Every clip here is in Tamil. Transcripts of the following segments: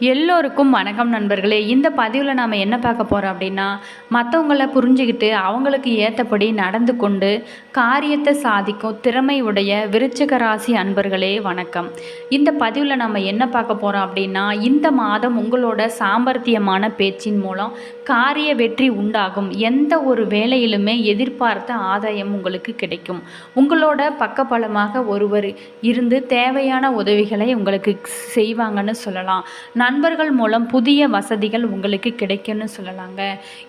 எல்லோருக்கும் வணக்கம் நண்பர்களே. இந்த பதிவில் நாம் என்ன பார்க்க போகிறோம் அப்படின்னா மற்றவங்கள புரிஞ்சுக்கிட்டு அவங்களுக்கு ஏற்றபடி நடந்து கொண்டு காரியத்தை சாதிக்கும் திறமை உடைய விருச்சிக ராசி அன்பர்களே வணக்கம். இந்த பதிவில் நம்ம என்ன பார்க்க போகிறோம் அப்படின்னா இந்த மாதம் உங்களோட சாமர்த்தியமான பேச்சின் மூலம் காரிய வெற்றி உண்டாகும். எந்த ஒரு வேலையிலுமே எதிர்பார்த்த ஆதாயம் உங்களுக்கு கிடைக்கும். உங்களோட பக்கபலமாக ஒருவர் இருந்து தேவையான உதவிகளை உங்களுக்கு செய்வாங்கன்னு சொல்லலாம். நண்பர்கள் மூலம் புதிய வசதிகள் உங்களுக்கு கிடைக்கும்னு சொல்லலாங்க.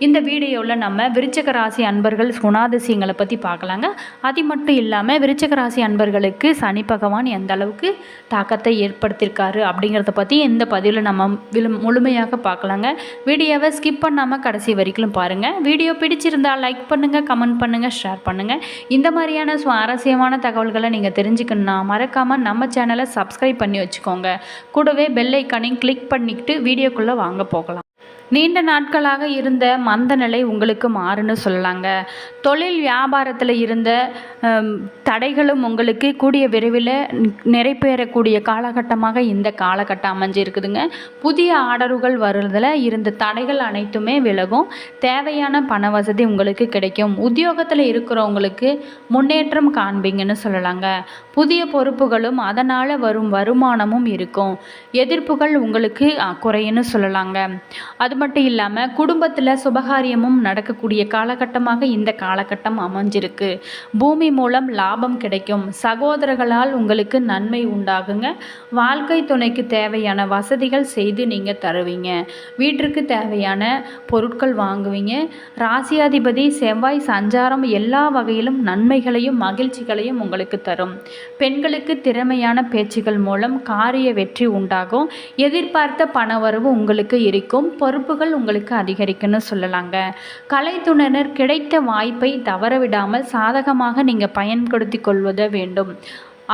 இந்த வீடியோவில் நம்ம விருச்சக ராசி அன்பர்கள் குணாதிசயங்களை பற்றி பார்க்கலாங்க. அது மட்டும் இல்லாமல் விருச்சக ராசி அன்பர்களுக்கு சனி பகவான் எந்த அளவுக்கு தாக்கத்தை ஏற்படுத்தியிருக்காரு அப்படிங்கிறத பற்றி இந்த பதிவில் நம்ம விழு முழுமையாக பார்க்கலாங்க. வீடியோவை ஸ்கிப் பண்ணாமல் கடைசி வரைக்கும் பாருங்கள் வீடியோ பிடிச்சிருந்தால் லைக் பண்ணுங்கள் கமெண்ட் பண்ணுங்கள் ஷேர் பண்ணுங்கள் இந்த மாதிரியான சுவாரஸ்யமான தகவல்களை நீங்கள் தெரிஞ்சுக்கணுன்னா மறக்காமல் நம்ம சேனலை சப்ஸ்கிரைப் பண்ணி வச்சுக்கோங்க. கூடவே பெல் ஐக்கானையும் கிளிக் பண்ணிக்கிட்டு வீடியோக்குள்ளே வாங்க போகலாம். நீண்ட நாட்களாக இருந்த மந்த நிலை உங்களுக்கு மாறுன்னு சொல்லலாங்க. தொழில் வியாபாரத்தில் இருந்த தடைகளும் உங்களுக்கு கூடிய விரைவில் நிறைவேறக்கூடிய காலகட்டமாக இந்த காலகட்டம் அமைஞ்சிருக்குதுங்க. புதிய ஆர்டர்கள் வருவதில் இருந்த தடைகள் அனைத்துமே விலகும். தேவையான பண வசதி உங்களுக்கு கிடைக்கும். உத்தியோகத்தில் இருக்கிறவங்களுக்கு முன்னேற்றம் காண்பீங்கன்னு சொல்லலாங்க. புதிய பொறுப்புகளும் அதனால் வரும் வருமானமும் இருக்கும். எதிர்ப்புகள் உங்களுக்கு குறையுன்னு சொல்லலாங்க. அது மட்டும் இல்லாமல் குடும்பத்தில் சுபகாரியமும் நடக்கக்கூடிய காலகட்டமாக இந்த காலகட்டம் அமைஞ்சிருக்கு. பூமி மூலம் லாபம் கிடைக்கும். சகோதரர்களால் உங்களுக்கு நன்மை உண்டாகுங்க. வாழ்க்கை துணைக்கு தேவையான வசதிகள் செய்து நீங்கள் தருவீங்க. வீட்டிற்கு தேவையான பொருட்கள் வாங்குவீங்க. ராசியாதிபதி செவ்வாய் சஞ்சாரம் எல்லா வகையிலும் நன்மைகளையும் மகிழ்ச்சிகளையும் உங்களுக்கு தரும். பெண்களுக்கு திறமையான பேச்சுகள் மூலம் காரிய வெற்றி உண்டாகும். எதிர்பார்த்த பணவரவு உங்களுக்கு இருக்கும். பொறுப்புகள் உங்களுக்கு அதிகரிக்குன்னு சொல்லலாங்க. கலைத்துணர் கிடைத்த வாய்ப்பை தவறவிடாமல் சாதகமாக நீங்கள் பயன்படுத்தி கொள்வத வேண்டும்.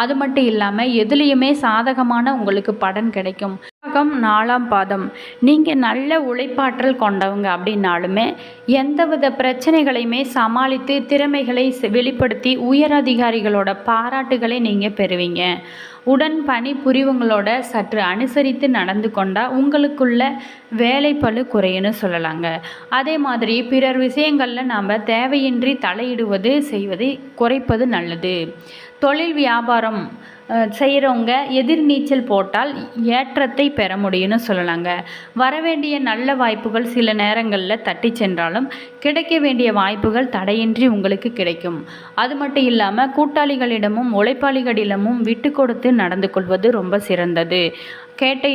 அது மட்டும் இல்லாமல் எதுலேயுமே சாதகமான உங்களுக்கு பலன் கிடைக்கும். பாகம் நாலாம் பாதம். நீங்கள் நல்ல உழைப்பாற்றல் கொண்டவங்க அப்படின்னாலுமே எந்தவித பிரச்சனைகளையுமே சமாளித்து திறமைகளை வெளிப்படுத்தி உயர் அதிகாரிகளோட பாராட்டுகளை நீங்கள் பெறுவீங்க. உடன் பணி புரிவங்களோட சற்று அனுசரித்து நடந்து கொண்டால் உங்களுக்குள்ள வேலைப்பழு குறையுன்னு சொல்லலாங்க. அதே மாதிரி பிறர் விஷயங்களில் நாம் தேவையின்றி தலையிடுவது செய்வதை குறைப்பது நல்லது. தொழில் வியாபாரம் செய்கிறவங்க எதிர்நீச்சல் போட்டால் ஏற்றத்தை பெற முடியும்னு சொல்லலாங்க. வரவேண்டிய நல்ல வாய்ப்புகள் சில நேரங்களில் தட்டி சென்றாலும் கிடைக்க வேண்டிய வாய்ப்புகள் தடையின்றி உங்களுக்கு கிடைக்கும். அது மட்டும் இல்லாமல் கூட்டாளிகளிடமும் உழைப்பாளிகளிடமும் விட்டு கொடுத்து நடந்து கொள்வது ரொம்ப சிறந்தது. கேட்டை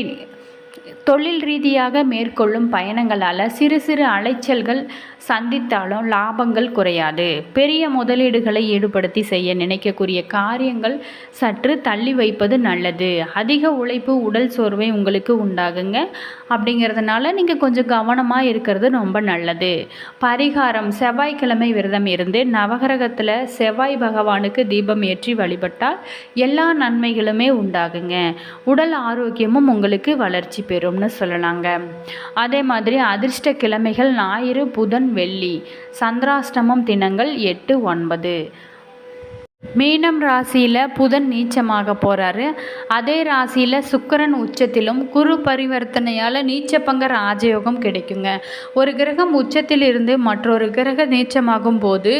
தொழில் ரீதியாக மேற்கொள்ளும் பயணங்களால் சிறு சிறு அலைச்சல்கள் சந்தித்தாலும் லாபங்கள் குறையாது. பெரிய முதலீடுகளை ஈடுபடுத்தி செய்ய நினைக்கக்கூடிய காரியங்கள் சற்று தள்ளி வைப்பது நல்லது. அதிக உழைப்பு உடல் சோர்வை உங்களுக்கு உண்டாகுங்க. அப்படிங்கிறதுனால நீங்கள் கொஞ்சம் கவனமாக இருக்கிறது ரொம்ப நல்லது. பரிகாரம் செவ்வாய்க்கிழமை விரதம் இருந்து நவகிரகத்தில் செவ்வாய் பகவானுக்கு தீபம் ஏற்றி வழிபட்டால் எல்லா நன்மைகளுமே உண்டாகுங்க. உடல் ஆரோக்கியமும் உங்களுக்கு வளர்ச்சி பெறும்னு சொல்லலாங்க. அதே மாதிரி அதிர்ஷ்ட கிழமைகள் ஞாயிறு புதன் வெள்ளி சந்திராஷ்டமம் தினங்கள் எட்டு ஒன்பது. மீனம் ராசியில் புதன் நீச்சமாக போகிறாரு அதே ராசியில் சுக்கிரன் உச்சத்திலும் குரு பரிவர்த்தனையால் நீச்சப்பங்க ராஜயோகம் கிடைக்குங்க. ஒரு கிரகம் உச்சத்தில் இருந்து மற்றொரு கிரக நீச்சமாகும் போது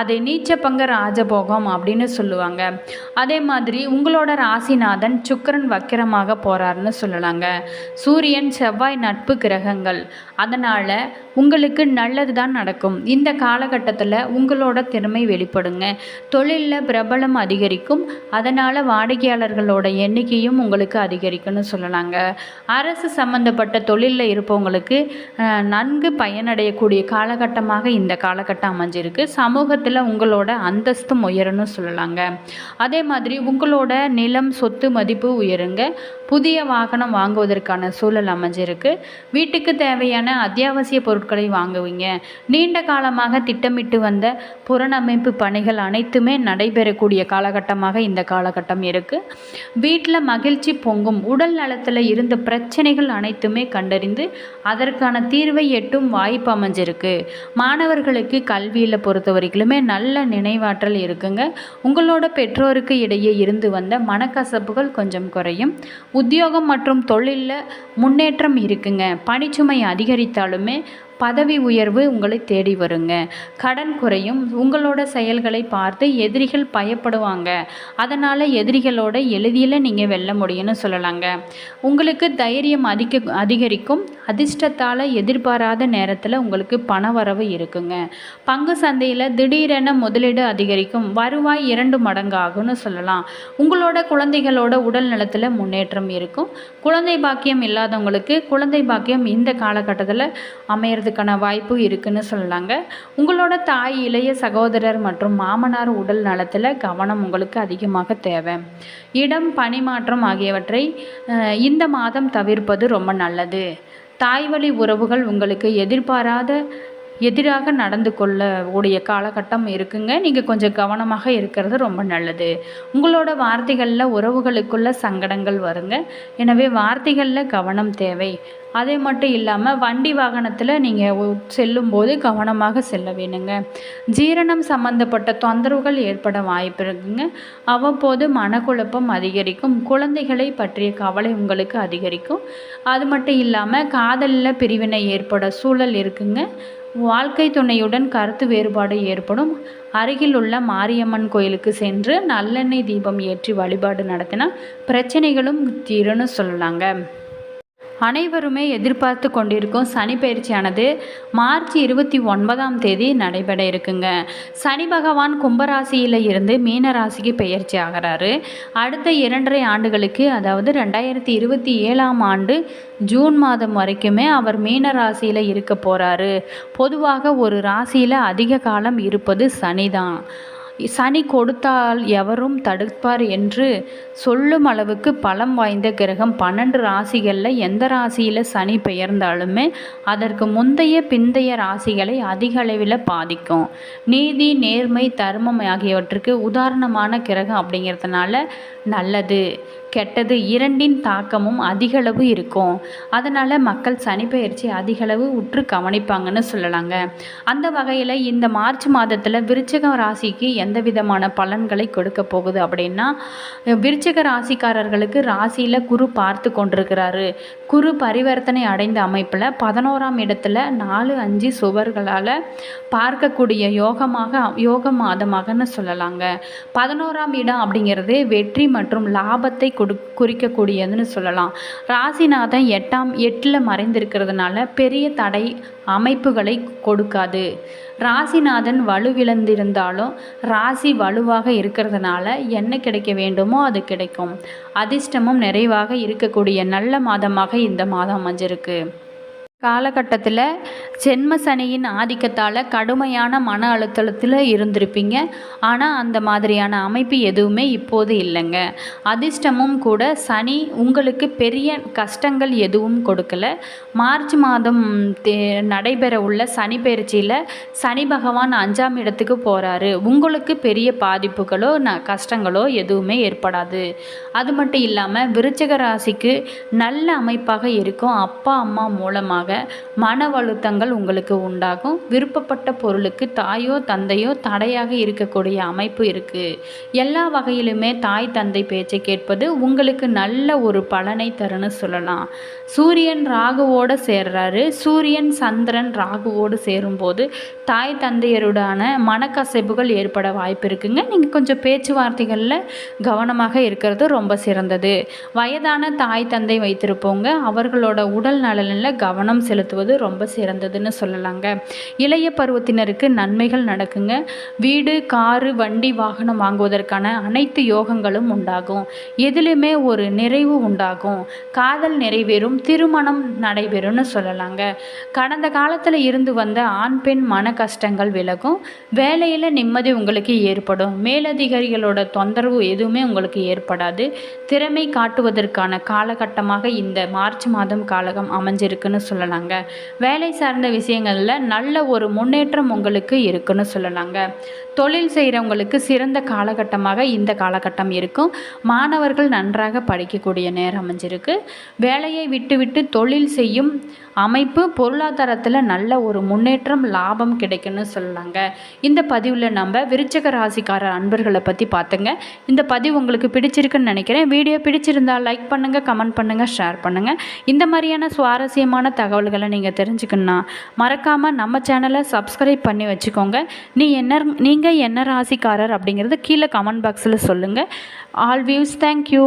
அதை நீச்சப்பங்க ராஜபோகம் அப்படின்னு சொல்லுவாங்க. அதே மாதிரி உங்களோட ராசிநாதன் சுக்கிரன் வக்கிரமாக போகிறாருன்னு சொல்லலாங்க. சூரியன் செவ்வாய் நட்பு கிரகங்கள். அதனால் உங்களுக்கு நல்லது தான் நடக்கும். இந்த காலகட்டத்தில் உங்களோட திறமை வெளிப்படுங்க. தொழிலில் பிரபலம் அதிகரிக்கும். அதனால் வாடிக்கையாளர்களோட எண்ணிக்கையும் உங்களுக்கு அதிகரிக்கும்னு சொல்லலாங்க. அரசு சம்மந்தப்பட்ட தொழிலில் இருப்பவங்களுக்கு நன்கு பயனடையக்கூடிய காலகட்டமாக இந்த காலகட்டம் அமைஞ்சிருக்கு. சமூகத்தில் உங்களோட அந்தஸ்தும் உயரணும்னு சொல்லலாங்க. அதே மாதிரி உங்களோட நிலம் சொத்து மதிப்பு உயருங்க. புதிய வாகனம் வாங்குவதற்கான சூழல் அமைஞ்சிருக்கு. வீட்டுக்கு தேவையான அத்தியாவசிய பொருட்களை வாங்குவீங்க. நீண்ட காலமாக திட்டமிட்டு வந்த புறணமைப்பு பணிகள் அனைத்துமே நடை நடைபெறக்கூடிய காலகட்டமாக இந்த காலகட்டம் இருக்குது வீட்டில் மகிழ்ச்சி பொங்கும். உடல் நலத்தில் இருந்த பிரச்சனைகள் அனைத்துமே கண்டறிந்து அதற்கான தீர்வை எட்டும் வாய்ப்பு அமைஞ்சிருக்கு. மாணவர்களுக்கு கல்வியில் பொறுத்த வரைக்குமே நல்ல நினைவாற்றல் இருக்குங்க. உங்களோட பெற்றோருக்கு இடையே இருந்து வந்த மனக்கசப்புகள் கொஞ்சம் குறையும். உத்தியோகம் மற்றும் தொழிலில் முன்னேற்றம் இருக்குங்க. பணிச்சுமை அதிகரித்தாலுமே பதவி உயர்வு உங்களை தேடி வருங்க. கடன் குறையும். உங்களோட செயல்களை பார்த்து எதிரிகள் பயப்படுவாங்க. அதனால் எதிரிகளோட எளிதியில் நீங்கள் வெல்ல முடியும்னு சொல்லலாங்க. உங்களுக்கு தைரியம் அதிக அதிகரிக்கும். அதிர்ஷ்டத்தால் எதிர்பாராத நேரத்தில் உங்களுக்கு பண வரவு இருக்குங்க. பங்கு சந்தையில் திடீரென முதலீடு அதிகரிக்கும். வருவாய் இரண்டு மடங்கு ஆகும்னு சொல்லலாம். உங்களோட குழந்தைகளோட உடல் நலத்தில் முன்னேற்றம் இருக்கும். குழந்தை பாக்கியம் இல்லாதவங்களுக்கு குழந்தை பாக்கியம் இந்த காலகட்டத்தில் அமையறதுக்கான வாய்ப்பு இருக்குன்னு சொல்லலாங்க உங்களோட தாய் இளைய சகோதரர் மற்றும் மாமனார் உடல் நலத்தில் கவனம் உங்களுக்கு அதிகமாக தேவை. இடம் பணிமாற்றம் ஆகியவற்றை இந்த மாதம் தவிர்ப்பது ரொம்ப நல்லது. தாய்வழி உறவுகள் உங்களுக்கு எதிர்பாராத எதிராக நடந்து கொள்ளக்கூடிய காலகட்டம் இருக்குங்க. நீங்கள் கொஞ்சம் கவனமாக இருக்கிறது ரொம்ப நல்லது. உங்களோட வார்த்தைகளில் உறவுகளுக்குள்ள சங்கடங்கள் வருங்க. எனவே வார்த்தைகளில் கவனம் தேவை. அதே மட்டும் இல்லாமல் வண்டி வாகனத்தில் நீங்கள் செல்லும்போது கவனமாக செல்ல வேணுங்க. ஜீரணம் சம்பந்தப்பட்ட தொந்தரவுகள் ஏற்பட வாய்ப்பு இருக்குங்க. அவ்வப்போது மனக்குழப்பம் அதிகரிக்கும். குழந்தைகளை பற்றிய கவலை உங்களுக்கு அதிகரிக்கும். அது மட்டும் இல்லாமல் காதலில் பிரிவினை ஏற்பட சூழல் இருக்குங்க. வாழ்க்கை துணையுடன் கருத்து வேறுபாடு ஏற்படும். அருகில் உள்ள மாரியம்மன் கோயிலுக்கு சென்று நல்லெண்ணெய் தீபம் ஏற்றி வழிபாடு நடத்தினா பிரச்சனைகளும் தீரும்னு சொல்லலாங்க. அனைவருமே எதிர்பார்த்து கொண்டிருக்கும் சனி பயிற்சியானது மார்ச் இருபத்தி ஒன்பதாம் தேதி நடைபெற இருக்குங்க. சனி பகவான் கும்பராசியில் இருந்து மீனராசிக்கு பயிற்சி பெயர்ச்சி ஆகிறாரு. அடுத்த இரண்டரை ஆண்டுகளுக்கு அதாவது ரெண்டாயிரத்தி இருபத்தி ஏழாம் ஆண்டு ஜூன் மாதம் வரைக்குமே அவர் மீன ராசியில் இருக்க போகிறாரு பொதுவாக ஒரு ராசியில் அதிக காலம் இருப்பது சனி தான் சனி கொடுத்தால் எவரும் தடுப்பார் என்று சொல்லும் அளவுக்கு பலம் வாய்ந்த கிரகம் பன்னெண்டு ராசிகளில் எந்த ராசியில் சனி பெயர்ந்தாலுமே அதற்கு முந்தைய பிந்தைய ராசிகளை அதிக அளவில் பாதிக்கும். நீதி நேர்மை தர்மம் ஆகியவற்றுக்கு உதாரணமான கிரகம் அப்படிங்கிறதுனால நல்லது. கெட்டது இரண்டின் தாக்கமும் அதிகளவு இருக்கும். அதனால் மக்கள் சனிப்பெயர்ச்சி அதிகளவு உற்று கவனிப்பாங்கன்னு சொல்லலாங்க. அந்த வகையில் இந்த மார்ச் மாதத்தில் விருச்சிக ராசிக்கு எந்த விதமான பலன்களை கொடுக்க போகுது அப்படின்னா விருச்சக ராசிக்காரர்களுக்கு ராசியில் குரு பார்த்து கொண்டிருக்கிறாரு. குரு பரிவர்த்தனை அடைந்த அமைப்பில் பதினோராம் இடத்துல நாலு அஞ்சு சுவர்களால் பார்க்கக்கூடிய யோகமாக யோக மாதமாகன்னு சொல்லலாங்க. பதினோராம் இடம் அப்படிங்கிறது வெற்றி மற்றும் லாபத்தை கொடு குறிக்கக்கூடியதுன்னு சொல்லலாம். ராசிநாதன் எட்டாம் எட்டில் மறைந்திருக்கிறதுனால பெரிய தடை அமைப்புகளை கொடுக்காது. ராசிநாதன் வலுவிழந்திருந்தாலும் ராசி வலுவாக இருக்கிறதுனால என்ன கிடைக்க வேண்டுமோ அது கிடைக்கும். அதிர்ஷ்டமும் நிறைவாக இருக்கக்கூடிய நல்ல மாதமாக இந்த மாதம் அமைஞ்சிருக்கு. காலகட்டத்தில் ஜென்ம சனியின் ஆதிக்கத்தால் கடுமையான மன அழுத்தத்தில் இருந்திருப்பீங்க. ஆனால் அந்த மாதிரியான அமைப்பு எதுவுமே இப்போது இல்லைங்க. அதிர்ஷ்டமும் கூட சனி உங்களுக்கு பெரிய கஷ்டங்கள் எதுவும் கொடுக்கல. மார்ச் மாதம் தே நடைபெற உள்ள சனி பயிற்சியில் சனி பகவான் அஞ்சாம் இடத்துக்கு போகிறாரு உங்களுக்கு பெரிய பாதிப்புகளோ ந கஷ்டங்களோ எதுவுமே ஏற்படாது. அது மட்டும் இல்லாமல் விருச்சக ராசிக்கு நல்ல அமைப்பாக இருக்கும் அப்பா அம்மா மூலமாக. மன அழுத்தங்கள் உங்களுக்கு உண்டாகும். விருப்பப்பட்ட பொருளுக்கு தாயோ தந்தையோ தடையாக இருக்கக்கூடிய அமைப்பு இருக்குது எல்லா வகையிலுமே தாய் தந்தை பேச்சை கேட்பது உங்களுக்கு நல்ல ஒரு பலனை தருன்னு சொல்லலாம். சூரியன் ராகுவோடு சேர்றாரு. சூரியன் சந்திரன் ராகுவோடு சேரும்போது தாய் தந்தையருடான மனக்கசைப்புகள் ஏற்பட வாய்ப்பு இருக்குங்க. நீங்கள் கொஞ்சம் பேச்சுவார்த்தைகளில் கவனமாக இருக்கிறது ரொம்ப சிறந்தது. வயதான தாய் தந்தை வைத்திருப்போங்க. அவர்களோட உடல் நலனில் கவனம் செலுத்துவது ரொம்ப சிறந்ததுன்னு சொல்லலாங்க. இளைய பருவத்தினருக்கு நன்மைகள் நடக்குங்க. வீடு காரு வண்டி வாகனம் வாங்குவதற்கான அனைத்து யோகங்களும் உண்டாகும். எதிலுமே ஒரு நிறைவு உண்டாகும். காதல் நிறைவேறும் திருமணம் நடைபெறும்னு சொல்லலாங்க. கடந்த காலத்தில் இருந்து வந்த ஆண் பெண் மன கஷ்டங்கள் விலகும். வேலையில் நிம்மதி உங்களுக்கு ஏற்படும். மேலதிகாரிகளோட தொந்தரவு எதுவுமே உங்களுக்கு ஏற்படாது. திறமை காட்டுவதற்கான காலகட்டமாக இந்த மார்ச் மாதம் காலகம் அமைஞ்சிருக்குன்னு சொல்லலாம் சொல்லலாங்க வேலை சார்ந்த விஷயங்களில் நல்ல ஒரு முன்னேற்றம் உங்களுக்கு இருக்குன்னு சொல்லலாங்க தொழில் செய்கிறவங்களுக்கு சிறந்த காலகட்டமாக இந்த காலகட்டம் இருக்கும். மாணவர்கள் நன்றாக படிக்கக்கூடிய நேரம் அமைஞ்சிருக்கு. வேலையை விட்டுவிட்டு தொழில் செய்யும் அமைப்பு பொருளாதாரத்தில் நல்ல ஒரு முன்னேற்றம் லாபம் கிடைக்குன்னு சொல்லலாங்க இந்த பதிவில் நம்ம விருச்சக ராசிக்கார அன்பர்களை பற்றி பார்த்துங்க இந்த பதிவு உங்களுக்கு பிடிச்சிருக்குன்னு நினைக்கிறேன். வீடியோ பிடிச்சிருந்தால் லைக் பண்ணுங்கள் கமெண்ட் பண்ணுங்கள் ஷேர் பண்ணுங்கள் இந்த மாதிரியான சுவாரஸ்யமான தகவல் தகவல்களை நீங்கள் தெரிஞ்சுக்கணுன்னா மறக்காமல் நம்ம சேனலை சப்ஸ்கிரைப் பண்ணி வச்சுக்கோங்க. நீ என்ன நீங்கள் என்ன ராசிக்காரர் அப்படிங்கிறது கீழே கமெண்ட் பாக்ஸில் சொல்லுங்கள் ஆல் வியூஸ் தேங்க்யூ